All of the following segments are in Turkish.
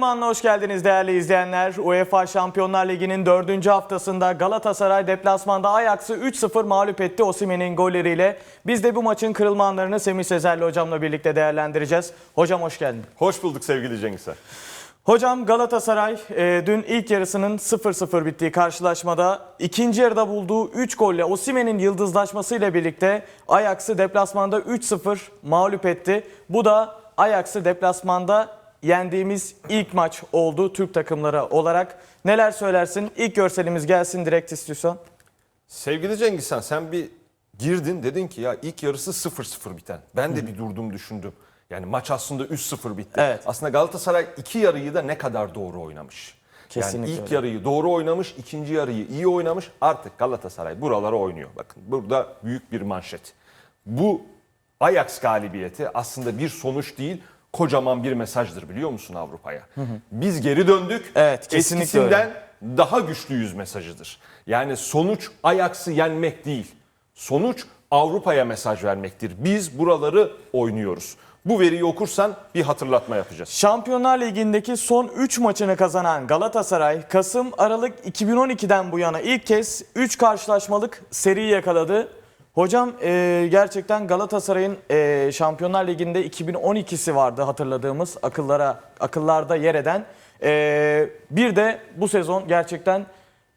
Kırılman'la hoş geldiniz değerli izleyenler. UEFA Şampiyonlar Ligi'nin dördüncü haftasında Galatasaray deplasmanda Ajax'ı 3-0 mağlup etti Osimhen'in golleriyle. Biz de bu maçın kırılmanlarını Semih Sezer'le hocamla birlikte değerlendireceğiz. Hocam hoş geldin. Hoş bulduk sevgili Cengiz Han. Hocam Galatasaray e, dün ilk yarısının 0-0 bittiği karşılaşmada ikinci yarıda bulduğu 3 golle Osimhen'in yıldızlaşmasıyla birlikte Ajax'ı deplasmanda 3-0 mağlup etti. Bu da Ajax'ı deplasmanda yendiğimiz ilk maç oldu Türk takımları olarak. Neler söylersin? İlk görselimiz gelsin direkt istiyorsan. Sevgili Cengiz Han sen bir girdin dedin ki ya ilk yarısı 0-0 biten. Ben de bir durdum düşündüm. Yani maç aslında 3-0 bitti. Evet. Aslında Galatasaray iki yarıyı da ne kadar doğru oynamış. Kesinlikle yani ilk öyle. yarıyı doğru oynamış, ikinci yarıyı iyi oynamış. Artık Galatasaray buralara oynuyor. Bakın burada büyük bir manşet. Bu Ajax galibiyeti aslında bir sonuç değil, kocaman bir mesajdır biliyor musun Avrupa'ya? Biz geri döndük. Evet, kesinlikle öyle. Eskisinden daha güçlüyüz mesajıdır. Yani sonuç Ajax'ı yenmek değil. Sonuç Avrupa'ya mesaj vermektir. Biz buraları oynuyoruz. Bu veriyi okursan bir hatırlatma yapacağız. Şampiyonlar Ligi'ndeki son 3 maçını kazanan Galatasaray, Kasım-Aralık 2012'den bu yana ilk kez 3 karşılaşmalık seri yakaladı. Hocam e, gerçekten Galatasaray'ın e, Şampiyonlar Ligi'nde 2012'si vardı hatırladığımız akıllara akıllarda yer eden. E, bir de bu sezon gerçekten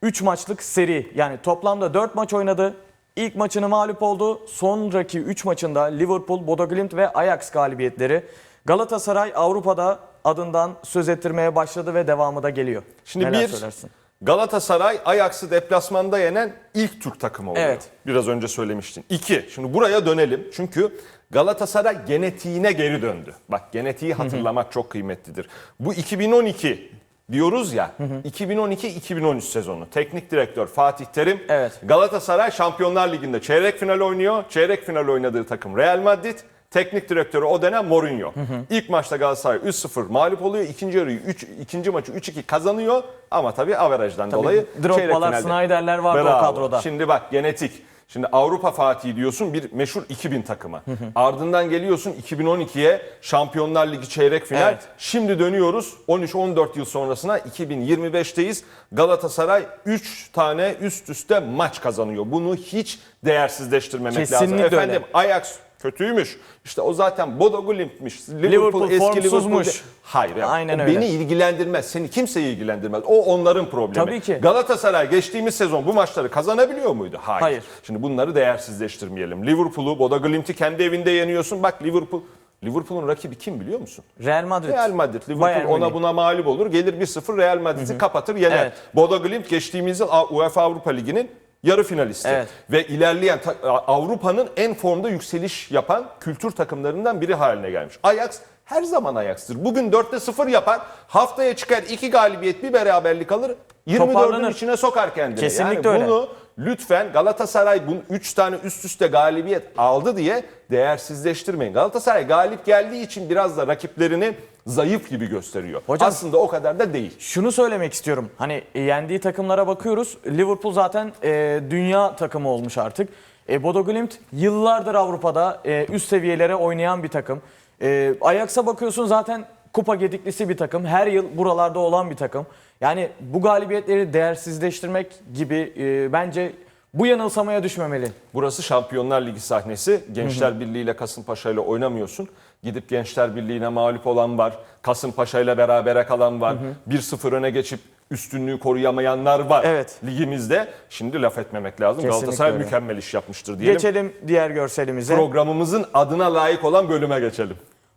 3 maçlık seri yani toplamda 4 maç oynadı. İlk maçını mağlup oldu. Sonraki 3 maçında Liverpool, Bodo Glimt ve Ajax galibiyetleri. Galatasaray Avrupa'da adından söz ettirmeye başladı ve devamı da geliyor. Şimdi Neler bir söylersin? Galatasaray Ajax'ı deplasmanda yenen ilk Türk takımı oluyor. Evet. Biraz önce söylemiştin. İki, şimdi buraya dönelim. Çünkü Galatasaray genetiğine geri döndü. Bak genetiği hatırlamak çok kıymetlidir. Bu 2012 diyoruz ya 2012-2013 sezonu. Teknik direktör Fatih Terim Evet. Galatasaray Şampiyonlar Ligi'nde çeyrek final oynuyor. Çeyrek final oynadığı takım Real Madrid. Teknik direktörü o dönem Mourinho. İlk maçta Galatasaray 3-0 mağlup oluyor. İkinci yarıyı 3 ikinci maçı 3-2 kazanıyor ama tabii averajdan dolayı çeyrek Drogba'lar. Snyder'ler vardı o Bravo. kadroda. Şimdi bak genetik. Şimdi Avrupa Fatih diyorsun bir meşhur 2000 takımı. Ardından geliyorsun 2012'ye Şampiyonlar Ligi çeyrek final. Evet. Şimdi dönüyoruz 13-14 yıl sonrasına 2025'teyiz. Galatasaray 3 tane üst üste maç kazanıyor. Bunu hiç değersizleştirmemek lazım. Kesinlikle öyle. Efendim Ajax kötüymüş. İşte o zaten Bodo Glimt'miş. Liverpool, Liverpool eski formsuzmuş. Liverpool. Hayır ya. Aynen öyle. Beni ilgilendirmez. Seni kimse ilgilendirmez. O onların problemi. Tabii ki. Galatasaray geçtiğimiz sezon bu maçları kazanabiliyor muydu? Hayır. Hayır. Şimdi bunları değersizleştirmeyelim. Liverpool'u, Bodo Glimt'i kendi evinde yeniyorsun. Bak Liverpool Liverpool'un rakibi kim biliyor musun? Real Madrid. Real Madrid. Liverpool Bayern ona Münih. buna mağlup olur. Gelir 1-0 Real Madrid'i kapatır yener. Evet. Bodo Glimt geçtiğimiz yıl UEFA Avrupa Ligi'nin yarı finalisti. Evet. Ve ilerleyen Avrupa'nın en formda yükseliş yapan kültür takımlarından biri haline gelmiş. Ajax her zaman Ajax'tır. Bugün 4'te 0 yapar. Haftaya çıkar 2 galibiyet bir beraberlik alır. 24'ün Toparlanır. içine sokar kendini. Kesinlikle yani öyle. bunu lütfen Galatasaray bunu 3 tane üst üste galibiyet aldı diye değersizleştirmeyin. Galatasaray galip geldiği için biraz da rakiplerini zayıf gibi gösteriyor. Hocam- Aslında o kadar da değil. Şunu söylemek istiyorum. Hani e, yendiği takımlara bakıyoruz. Liverpool zaten e, dünya takımı olmuş artık. E, Bodo Glimt yıllardır Avrupa'da e, üst seviyelere oynayan bir takım. E, Ajax'a bakıyorsun zaten kupa gediklisi bir takım. Her yıl buralarda olan bir takım. Yani bu galibiyetleri değersizleştirmek gibi e, bence bu yanılsamaya düşmemeli. Burası Şampiyonlar Ligi sahnesi. Gençler Birliği ile Kasımpaşa ile oynamıyorsun. Gidip Gençler Birliği'ne mağlup olan var. Kasımpaşa ile berabere kalan var. 1-0 öne geçip üstünlüğü koruyamayanlar var Evet. ligimizde. Şimdi laf etmemek lazım. Kesinlikle Galatasaray öyle. mükemmel iş yapmıştır diyelim. Geçelim diğer görselimize. Programımızın adına layık olan bölüme geçelim.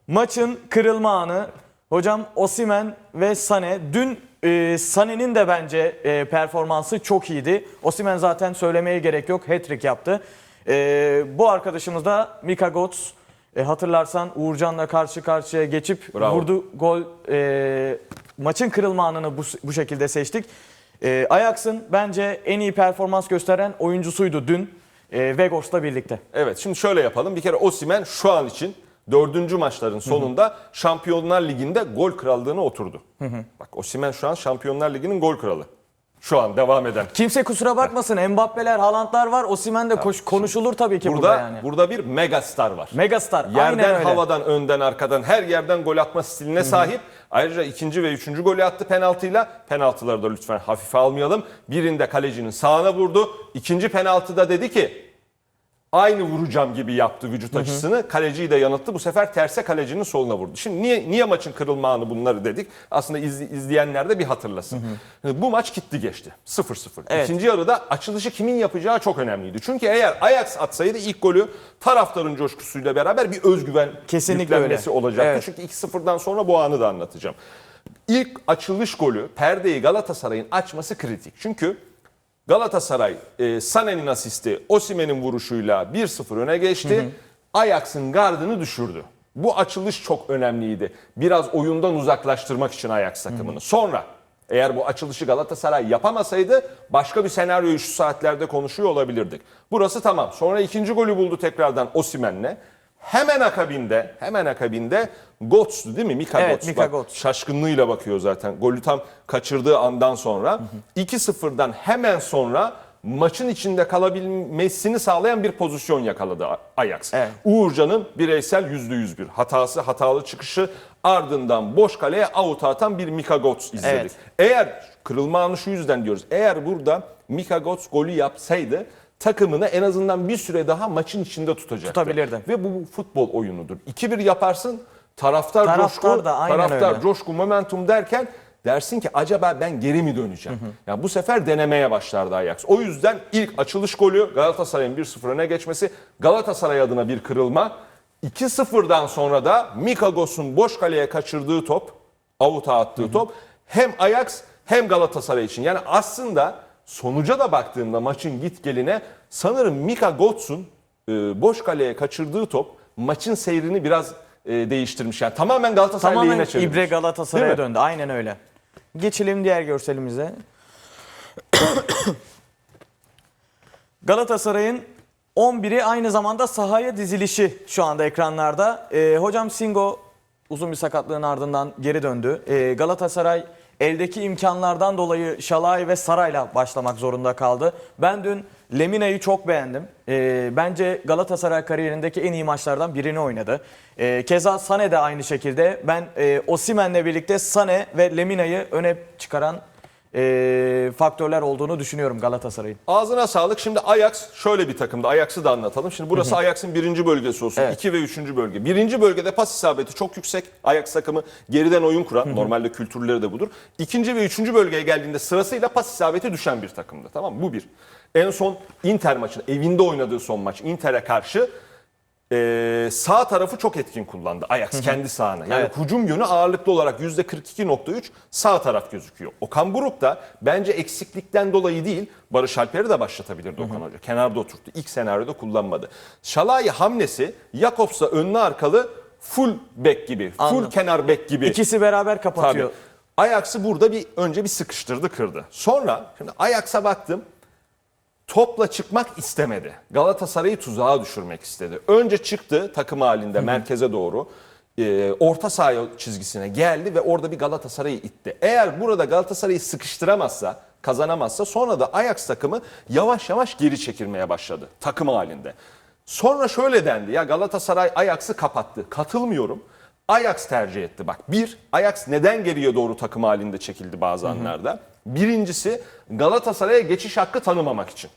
Maçın kırılma anı. Hocam Osimen ve Sane. Dün e, Sané'nin de bence e, performansı çok iyiydi. Osimen zaten söylemeye gerek yok. Hat-trick yaptı. E, bu arkadaşımız da Mika Götze. E, hatırlarsan Uğurcan'la karşı karşıya geçip Bravo. vurdu gol. E, maçın kırılma anını bu, bu şekilde seçtik. E, Ajax'ın bence en iyi performans gösteren oyuncusuydu dün. E, Vegors'la birlikte. Evet şimdi şöyle yapalım. Bir kere Osimen şu an için dördüncü maçların sonunda Şampiyonlar Ligi'nde gol krallığına oturdu. Bak Osimen şu an Şampiyonlar Ligi'nin gol kralı. Şu an devam eden. Kimse kusura bakmasın. Mbappe'ler, Haaland'lar var. Osimhen de koş- konuşulur tabii ki burada, Burada yani. burada bir megastar var. Megastar. Yerden, Aynen öyle. havadan, önden, arkadan her yerden gol atma stiline sahip. Ayrıca ikinci ve üçüncü golü attı penaltıyla. Penaltıları da lütfen hafife almayalım. Birinde kalecinin sağına vurdu. İkinci penaltıda dedi ki aynı vuracağım gibi yaptı vücut açısını. Kaleciyi de yanılttı. Bu sefer terse kalecinin soluna vurdu. Şimdi niye niye maçın kırılma anı bunları dedik? Aslında izli- izleyenler de bir hatırlasın. Bu maç gitti geçti. 0-0. Evet. İkinci yarıda açılışı kimin yapacağı çok önemliydi. Çünkü eğer Ajax atsaydı ilk golü taraftarın coşkusuyla beraber bir özgüven Kesinlikle yüklenmesi öyle. olacaktı. Evet. Çünkü 2-0'dan sonra bu anı da anlatacağım. İlk açılış golü perdeyi Galatasaray'ın açması kritik. Çünkü Galatasaray e, Sané'nin asisti Osimhen'in vuruşuyla 1-0 öne geçti. Ajax'ın gardını düşürdü. Bu açılış çok önemliydi. Biraz oyundan uzaklaştırmak için Ajax takımını. Sonra eğer bu açılışı Galatasaray yapamasaydı başka bir senaryoyu şu saatlerde konuşuyor olabilirdik. Burası tamam. Sonra ikinci golü buldu tekrardan Osimhen'le. Hemen akabinde, hemen akabinde Götze'du değil mi? Mika Evet, Götze. Mika şaşkınlığıyla bakıyor zaten. Golü tam kaçırdığı andan sonra 2-0'dan hemen sonra maçın içinde kalabilmesini sağlayan bir pozisyon yakaladı Ajax. Evet. Uğurcan'ın bireysel %100 bir hatası, hatalı çıkışı ardından boş kaleye avuta atan bir Mika Götze izledik. Evet. Eğer kırılma anı şu yüzden diyoruz. Eğer burada Mika Götze golü yapsaydı takımını en azından bir süre daha maçın içinde tutacaktı. Tutabilirdi. Ve bu futbol oyunudur. 2-1 yaparsın taraftar, Taraftar coşku, da taraftar öyle. coşku, momentum derken dersin ki acaba ben geri mi döneceğim? Yani bu sefer denemeye başlardı Ajax. O yüzden ilk açılış golü Galatasaray'ın 1-0 öne geçmesi Galatasaray adına bir kırılma. 2-0'dan sonra da Mikagos'un boş kaleye kaçırdığı top, avuta attığı top hem Ajax hem Galatasaray için. Yani aslında sonuca da baktığımda maçın git geline sanırım Mika Götze'un e, boş kaleye kaçırdığı top maçın seyrini biraz e, değiştirmiş. Yani tamamen Galatasaray Tamamen lehine çevirmiş. İbre Değil Galatasaray'a mi? döndü. Aynen öyle. Geçelim diğer görselimize. Galatasaray'ın 11'i aynı zamanda sahaya dizilişi şu anda ekranlarda. Ee, hocam Singo uzun bir sakatlığın ardından geri döndü. Ee, Galatasaray eldeki imkanlardan dolayı Şalay ve Saray'la başlamak zorunda kaldı. Ben dün Lemina'yı çok beğendim. Ee, bence Galatasaray kariyerindeki en iyi maçlardan birini oynadı. Ee, keza Sané de aynı şekilde. Ben e, Osimen'le birlikte Sané ve Lemina'yı öne çıkaran e, faktörler olduğunu düşünüyorum Galatasaray'ın. Ağzına sağlık. Şimdi Ajax şöyle bir takımda. Ajax'ı da anlatalım. Şimdi burası Ajax'ın birinci bölgesi olsun. Evet. 2 ve üçüncü bölge. Birinci bölgede pas isabeti çok yüksek. Ajax takımı geriden oyun kuran. Normalde kültürleri de budur. İkinci ve üçüncü bölgeye geldiğinde sırasıyla pas isabeti düşen bir takımda. Tamam mı? Bu bir. En son Inter maçı, evinde oynadığı son maç Inter'e karşı ee, sağ tarafı çok etkin kullandı Ajax kendi sahana. Yani Evet. hücum yönü ağırlıklı olarak %42.3 sağ taraf gözüküyor. Okan Buruk da bence eksiklikten dolayı değil Barış Alper'i de başlatabilirdi Okan Hoca. Kenarda oturttu. İlk senaryoda kullanmadı. Şalai hamlesi Jakobs'a önlü arkalı full back gibi, full Anladım. kenar back gibi. İkisi beraber Tabii. kapatıyor. Ajax'ı burada bir önce bir sıkıştırdı, kırdı. Sonra şimdi Ajax'a baktım. Topla çıkmak istemedi. Galatasaray'ı tuzağa düşürmek istedi. Önce çıktı takım halinde merkeze doğru. e, orta saha çizgisine geldi ve orada bir Galatasaray'ı itti. Eğer burada Galatasaray'ı sıkıştıramazsa, kazanamazsa sonra da Ajax takımı yavaş yavaş geri çekilmeye başladı takım halinde. Sonra şöyle dendi ya Galatasaray Ajax'ı kapattı. Katılmıyorum. Ajax tercih etti. Bak bir, Ajax neden geriye doğru takım halinde çekildi bazı anlarda? Birincisi Galatasaray'a geçiş hakkı tanımamak için.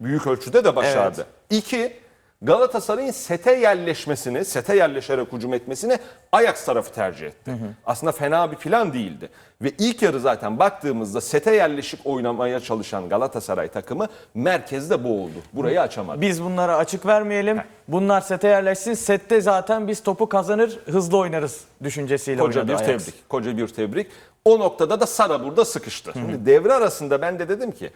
Büyük ölçüde de başardı. İki, Galatasaray'ın sete yerleşmesini, sete yerleşerek hücum etmesini Ajax tarafı tercih etti. Aslında fena bir plan değildi. Ve ilk yarı zaten baktığımızda sete yerleşik oynamaya çalışan Galatasaray takımı merkezde boğuldu. Burayı açamadı. Biz bunlara açık vermeyelim. Bunlar sete yerleşsin. Sette zaten biz topu kazanır, hızlı oynarız düşüncesiyle Koca oynadı bir Ajax. tebrik. Koca bir tebrik. O noktada da Sara burada sıkıştı. Şimdi devre arasında ben de dedim ki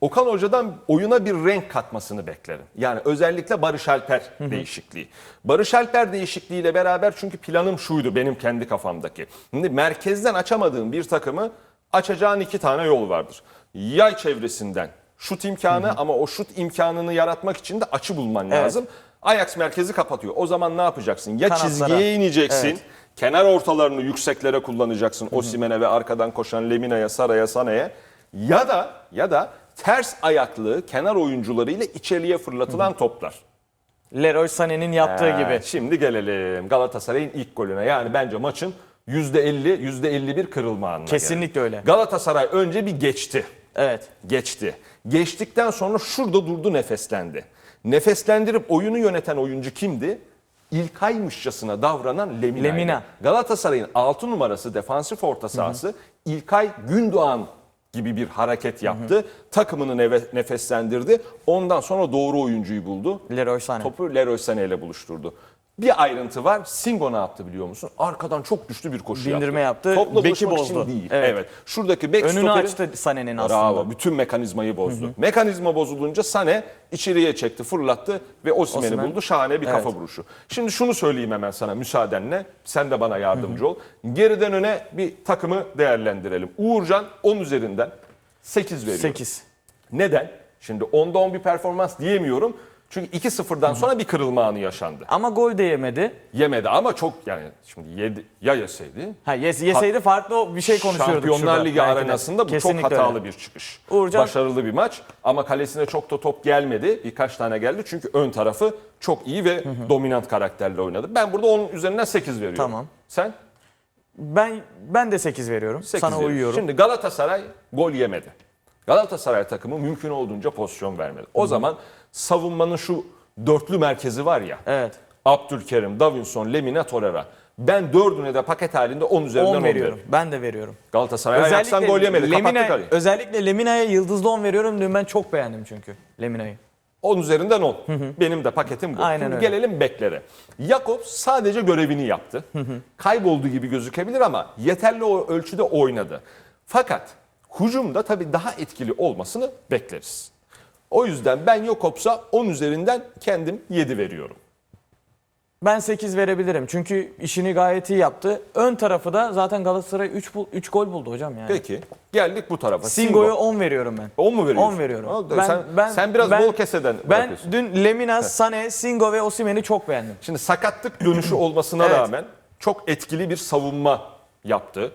Okan Hoca'dan oyuna bir renk katmasını beklerim. Yani özellikle Barış Alper değişikliği. Barış Alper değişikliğiyle beraber çünkü planım şuydu benim kendi kafamdaki. Şimdi merkezden açamadığım bir takımı açacağın iki tane yol vardır. Yay çevresinden şut imkanı ama o şut imkanını yaratmak için de açı bulman Evet. lazım. Ajax merkezi kapatıyor. O zaman ne yapacaksın? Ya Kanatlara. çizgiye ineceksin. Evet. Kenar ortalarını yükseklere kullanacaksın. Osimhen'e ve arkadan koşan Lemina'ya, Sara'ya, Sané'ye. Ya da ya da ters ayaklı kenar oyuncularıyla içeriye fırlatılan toplar. Leroy Sané'nin yaptığı Ee, gibi. Şimdi gelelim Galatasaray'ın ilk golüne. Yani bence maçın %50, %51 kırılma anına Kesinlikle geldi. öyle. Galatasaray önce bir geçti. Evet. Geçti. Geçtikten sonra şurada durdu nefeslendi. Nefeslendirip oyunu yöneten oyuncu kimdi? İlkaymışçasına davranan Lemina. Lemina. Galatasaray'ın 6 numarası defansif orta sahası İlkay Gündoğan gibi bir hareket yaptı. Takımını neve- nefeslendirdi. Ondan sonra doğru oyuncuyu buldu. Leroy Sané. Topu Leroy Sané ile buluşturdu. Bir ayrıntı var. Singo ne yaptı biliyor musun? Arkadan çok güçlü bir koşu Bindirme yaptı, Topla beki buluşmak için bozdu. değil. Evet. Evet. Şuradaki bek Önünü stoperi- açtı Sané'nin aslında. Bravo. Bütün mekanizmayı bozdu. Mekanizma bozulunca Sane içeriye çekti, fırlattı ve Osimhen'i Osimhen. buldu. Şahane bir Evet. kafa vuruşu. Şimdi şunu söyleyeyim hemen sana müsaadenle. Sen de bana yardımcı ol. Geriden öne bir takımı değerlendirelim. Uğurcan 10 üzerinden 8 veriyor. 8. Neden? Şimdi 10'da 10 bir performans diyemiyorum. Çünkü 2-0'dan sonra bir kırılma anı yaşandı. Ama gol de yemedi. Yemedi ama çok yani şimdi yedi, ya yeseydi Ha yes, yeseydi farklı bir şey konuşuyorduk Şampiyonlar şurada. Ligi belki de. arenasında bu Kesinlikle çok hatalı öyle. bir çıkış. Uğurcan- Başarılı bir maç ama kalesine çok da top gelmedi. Birkaç tane geldi çünkü ön tarafı çok iyi ve dominant karakterle oynadı. Ben burada onun üzerinden 8 veriyorum. Tamam. Sen? Ben ben de 8 veriyorum. 8 Sana veriyorsun. uyuyorum. Şimdi Galatasaray gol yemedi. Galatasaray takımı mümkün olduğunca pozisyon vermedi. O zaman savunmanın şu dörtlü merkezi var ya. Evet. Abdülkerim, Davinson, Lemina, Torreira. Ben dördüne de paket halinde 10 üzerinden 10 10 veriyorum. veriyorum. Ben de veriyorum. Galatasaray Ajax'tan gol yemedi. Lemina, özellikle Lemina'ya yıldızlı 10 veriyorum. Dün ben çok beğendim çünkü Lemina'yı. 10 üzerinden 10. Benim de paketim bu. Aynen Şimdi öyle. gelelim beklere. Jakob sadece görevini yaptı. Kayboldu gibi gözükebilir ama yeterli ölçüde oynadı. Fakat hücumda tabii daha etkili olmasını bekleriz. O yüzden ben Jakobs'a 10 üzerinden kendim 7 veriyorum. Ben 8 verebilirim. Çünkü işini gayet iyi yaptı. Ön tarafı da zaten Galatasaray 3 3 gol buldu hocam yani. Peki geldik bu tarafa. Singo'ya 10 veriyorum ben. 10 mu veriyorsun? 10 veriyorum. Ha, sen, sen biraz bol keseden Ben dün Lemina, Sané, Singo ve Osimhen'i çok beğendim. Şimdi sakatlık dönüşü olmasına Evet. rağmen çok etkili bir savunma yaptı.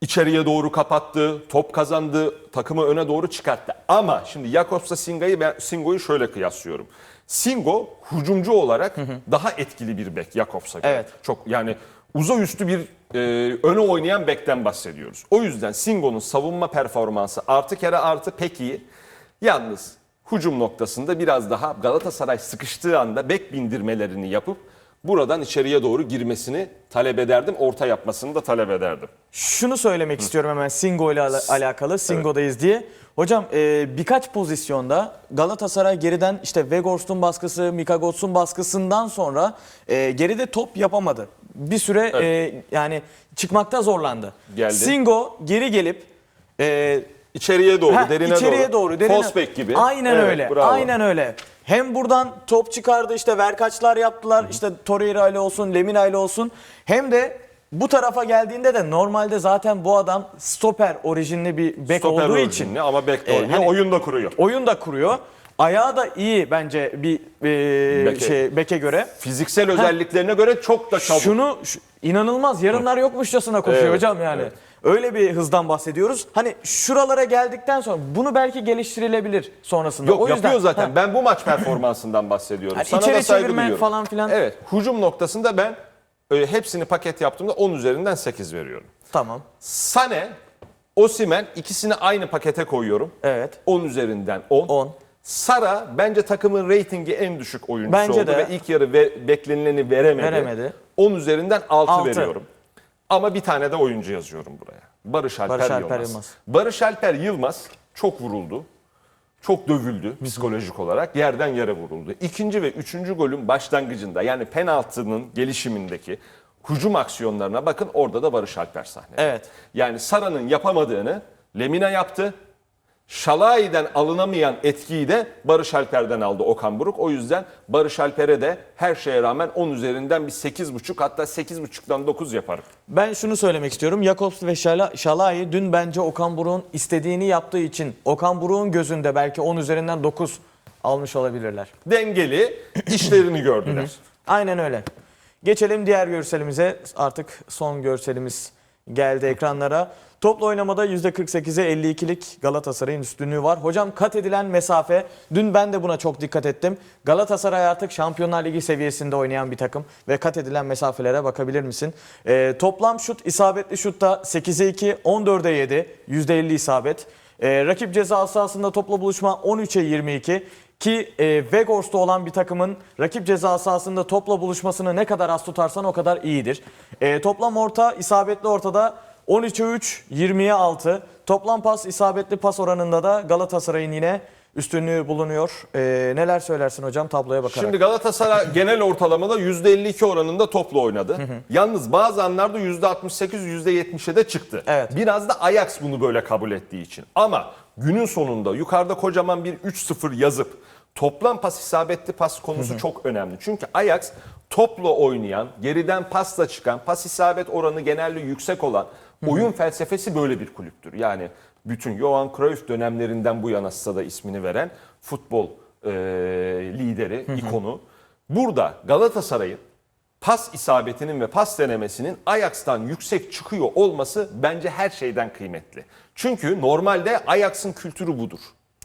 İçeriye doğru kapattı, top kazandı, takımı öne doğru çıkarttı. Ama şimdi Jakobs'la Singo'yu ben Singo'yu şöyle kıyaslıyorum. Singo hücumcu olarak daha etkili bir bek Jakobs'a göre. Evet. Çok yani uzay üstü bir e, öne oynayan bekten bahsediyoruz. O yüzden Singo'nun savunma performansı artı kere artı pek iyi. Yalnız hücum noktasında biraz daha Galatasaray sıkıştığı anda bek bindirmelerini yapıp buradan içeriye doğru girmesini talep ederdim. Orta yapmasını da talep ederdim. Şunu söylemek istiyorum hemen Singo ile ala- alakalı. Singo'dayız diye. Hocam e, birkaç pozisyonda Galatasaray geriden işte Weghorst'un baskısı, Mika Götz'ün baskısından sonra e, geride top yapamadı. Bir süre e, yani çıkmakta zorlandı. Geldi. Singo geri gelip e, İçeriye doğru, Heh, derine içeriye doğru. derine- False back gibi. Aynen Evet, öyle. bravo. Aynen öyle. Hem buradan top çıkardı işte verkaçlar yaptılar. işte Torreira ile olsun, Lemina ile olsun. Hem de bu tarafa geldiğinde de normalde zaten bu adam stoper orijinli bir bek Stoper olduğu için ama back de e, oynuyor, hani- oyun da kuruyor. oyun da kuruyor. Ayağı da iyi bence bir e, Beke. şey beke göre. Fiziksel özelliklerine göre çok da çabuk. Şunu şu- inanılmaz yarınlar yokmuşçasına koşuyor Evet, hocam yani. evet. Öyle bir hızdan bahsediyoruz. Hani şuralara geldikten sonra bunu belki geliştirilebilir sonrasında. Yok o yüzden, yapıyor zaten. Ha, Ben bu maç performansından bahsediyorum. Hani Sana içeri da saygı duyuyorum. falan filan. Evet. Hücum noktasında ben e, hepsini paket yaptığımda 10 üzerinden 8 veriyorum. Tamam. Sane, Osimen ikisini aynı pakete koyuyorum. Evet. 10 üzerinden 10. 10. Sara bence takımın reytingi en düşük oyuncusu Bence oldu de. ve ilk yarı ve, beklenileni veremedi. Veremedi. 10 üzerinden 6, Altı. veriyorum. Ama bir tane de oyuncu yazıyorum buraya. Barış Alper, Barış Alper Yılmaz. Yılmaz. Barış Alper Yılmaz çok vuruldu. Çok dövüldü psikolojik olarak. Yerden yere vuruldu. İkinci ve üçüncü golün başlangıcında yani penaltının gelişimindeki hücum aksiyonlarına bakın orada da Barış Alper sahne. Evet. Yani Sara'nın yapamadığını Lemina yaptı. Şalay'den alınamayan etkiyi de Barış Alper'den aldı Okan Buruk. O yüzden Barış Alper'e de her şeye rağmen 10 üzerinden bir 8,5 hatta 8,5'dan 9 yaparım. Ben şunu söylemek istiyorum. Jakobs ve Şala, Şalai dün bence Okan Buruk'un istediğini yaptığı için Okan Buruk'un gözünde belki 10 üzerinden 9 almış olabilirler. Dengeli işlerini gördüler. Aynen öyle. Geçelim diğer görselimize. Artık son görselimiz geldi ekranlara. Toplu oynamada %48'e 52'lik Galatasaray'ın üstünlüğü var. Hocam kat edilen mesafe, dün ben de buna çok dikkat ettim. Galatasaray artık Şampiyonlar Ligi seviyesinde oynayan bir takım ve kat edilen mesafelere bakabilir misin? Ee, toplam şut, isabetli şutta 8'e 2, 14'e 7, %50 isabet. Ee, rakip ceza sahasında topla buluşma 13'e 22 ki e, Vegors'ta olan bir takımın rakip ceza sahasında topla buluşmasını ne kadar az tutarsan o kadar iyidir. E, toplam orta isabetli ortada 13'e 3, 20'ye 6. Toplam pas isabetli pas oranında da Galatasaray'ın yine üstünlüğü bulunuyor. E, neler söylersin hocam tabloya bakarak? Şimdi Galatasaray genel ortalamada %52 oranında topla oynadı. Yalnız bazı anlarda %68, %70'e de çıktı. Evet. Biraz da Ajax bunu böyle kabul ettiği için. Ama günün sonunda yukarıda kocaman bir 3-0 yazıp toplam pas isabetli pas konusu çok önemli. Çünkü Ajax topla oynayan, geriden pasla çıkan, pas isabet oranı genelde yüksek olan oyun felsefesi böyle bir kulüptür. Yani bütün Johan Cruyff dönemlerinden bu yana da ismini veren futbol e, lideri, ikonu. Burada Galatasaray'ın pas isabetinin ve pas denemesinin Ajax'tan yüksek çıkıyor olması bence her şeyden kıymetli. Çünkü normalde Ajax'ın kültürü budur.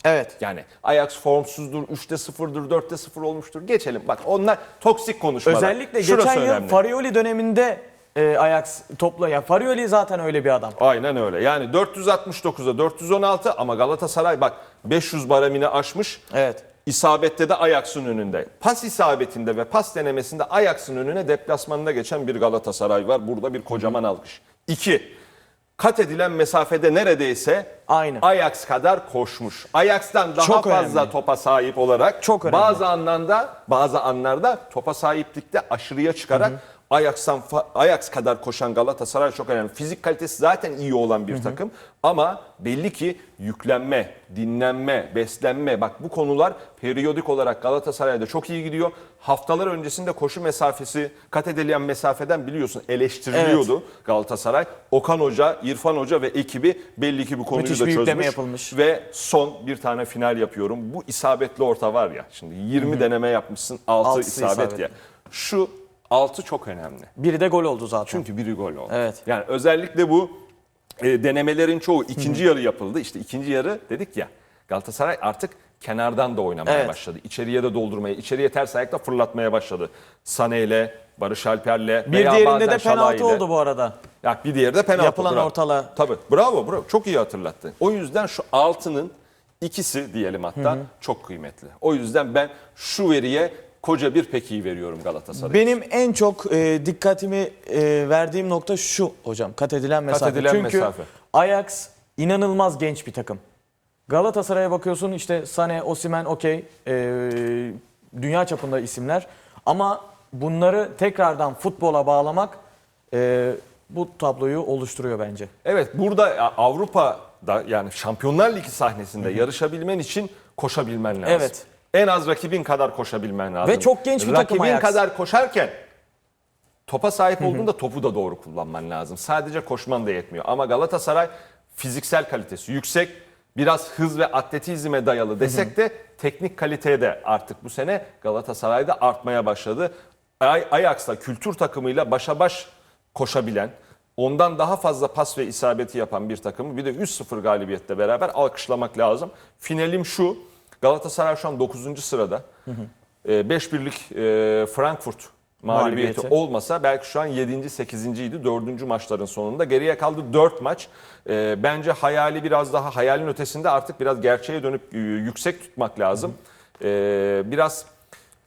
Evet. Yani Ajax formsuzdur, 3'te 0'dır, 4'te 0 olmuştur. Geçelim. Bak onlar toksik konuşmalar. Özellikle Şurası geçen yıl önemli. Farioli döneminde e, Ajax topla ya Farioli zaten öyle bir adam. Aynen öyle. Yani 469'a 416 ama Galatasaray bak 500 baremini aşmış. Evet. İsabette de Ajax'ın önünde. Pas isabetinde ve pas denemesinde Ajax'ın önüne deplasmanında geçen bir Galatasaray var. Burada bir kocaman alkış. İki, kat edilen mesafede neredeyse Aynı. Ajax kadar koşmuş. Ajax'tan daha Çok fazla önemli. topa sahip olarak Çok önemli. bazı anlarda bazı anlarda topa sahiplikte aşırıya çıkarak Ajax'tan Ajax kadar koşan Galatasaray çok önemli. Fizik kalitesi zaten iyi olan bir takım ama belli ki yüklenme, dinlenme, beslenme bak bu konular periyodik olarak Galatasaray'da çok iyi gidiyor. Haftalar öncesinde koşu mesafesi kat edilen mesafeden biliyorsun eleştiriliyordu Galatasaray. Okan Hoca, İrfan Hoca ve ekibi belli ki bu konuyu Müthiş da çözmüş. yapılmış. Ve son bir tane final yapıyorum. Bu isabetli orta var ya. Şimdi 20 deneme yapmışsın 6 Altısı isabet isabetli. ya. Şu 6 çok önemli. Biri de gol oldu zaten. Çünkü biri gol oldu. Evet. Yani özellikle bu e, denemelerin çoğu ikinci yarı yapıldı. İşte ikinci yarı dedik ya Galatasaray artık kenardan da oynamaya Evet. başladı. İçeriye de doldurmaya, içeriye ters ayakla fırlatmaya başladı. Sane ile, Barış Alper'le bir veya diğerinde bazen de Şalay penaltı ile. oldu bu arada. Ya bir diğeri de penaltı. Yapılan bravo. ortala. Tabii. Bravo, bravo. Çok iyi hatırlattın. O yüzden şu altının ikisi diyelim hatta çok kıymetli. O yüzden ben şu veriye koca bir pekiyi veriyorum Galatasaray'a. Benim en çok e, dikkatimi e, verdiğim nokta şu hocam. Kat edilen mesafe. edilen Çünkü mesafe. Ajax inanılmaz genç bir takım. Galatasaray'a bakıyorsun işte Sane, Osimen okey. e, dünya çapında isimler. Ama bunları tekrardan futbola bağlamak e, bu tabloyu oluşturuyor bence. Evet burada Avrupa'da yani Şampiyonlar Ligi sahnesinde yarışabilmen için koşabilmen lazım. Evet. En az rakibin kadar koşabilmen lazım. Ve çok genç bir takım Rakibin kadar koşarken topa sahip olduğunda topu da doğru kullanman lazım. Sadece koşman da yetmiyor. Ama Galatasaray fiziksel kalitesi yüksek, biraz hız ve atletizme dayalı desek de teknik kaliteye de artık bu sene Galatasaray'da artmaya başladı. Ay- Ajax'la kültür takımıyla başa baş koşabilen, ondan daha fazla pas ve isabeti yapan bir takımı bir de 3-0 galibiyetle beraber alkışlamak lazım. Finalim şu, Galatasaray şu an 9. sırada. 5-1'lik e, Frankfurt mağlubiyeti olmasa belki şu an 7. 8. idi 4. maçların sonunda. Geriye kaldı 4 maç. E, bence hayali biraz daha hayalin ötesinde artık biraz gerçeğe dönüp e, yüksek tutmak lazım. E, biraz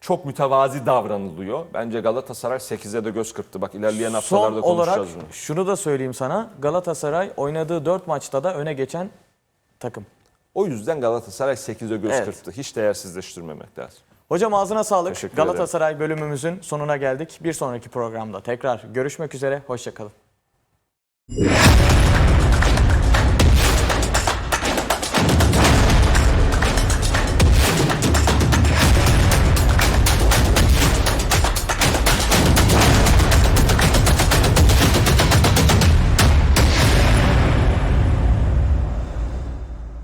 çok mütevazi davranılıyor. Bence Galatasaray 8'e de göz kırptı. Bak ilerleyen Son haftalarda olarak konuşacağız bunu. şunu da söyleyeyim sana. Galatasaray oynadığı 4 maçta da öne geçen takım. O yüzden Galatasaray 8'e göz Evet. kırptı. Hiç değersizleştirmemek lazım. Hocam ağzına sağlık. Teşekkür ederim. Galatasaray bölümümüzün sonuna geldik. Bir sonraki programda tekrar görüşmek üzere. Hoşçakalın.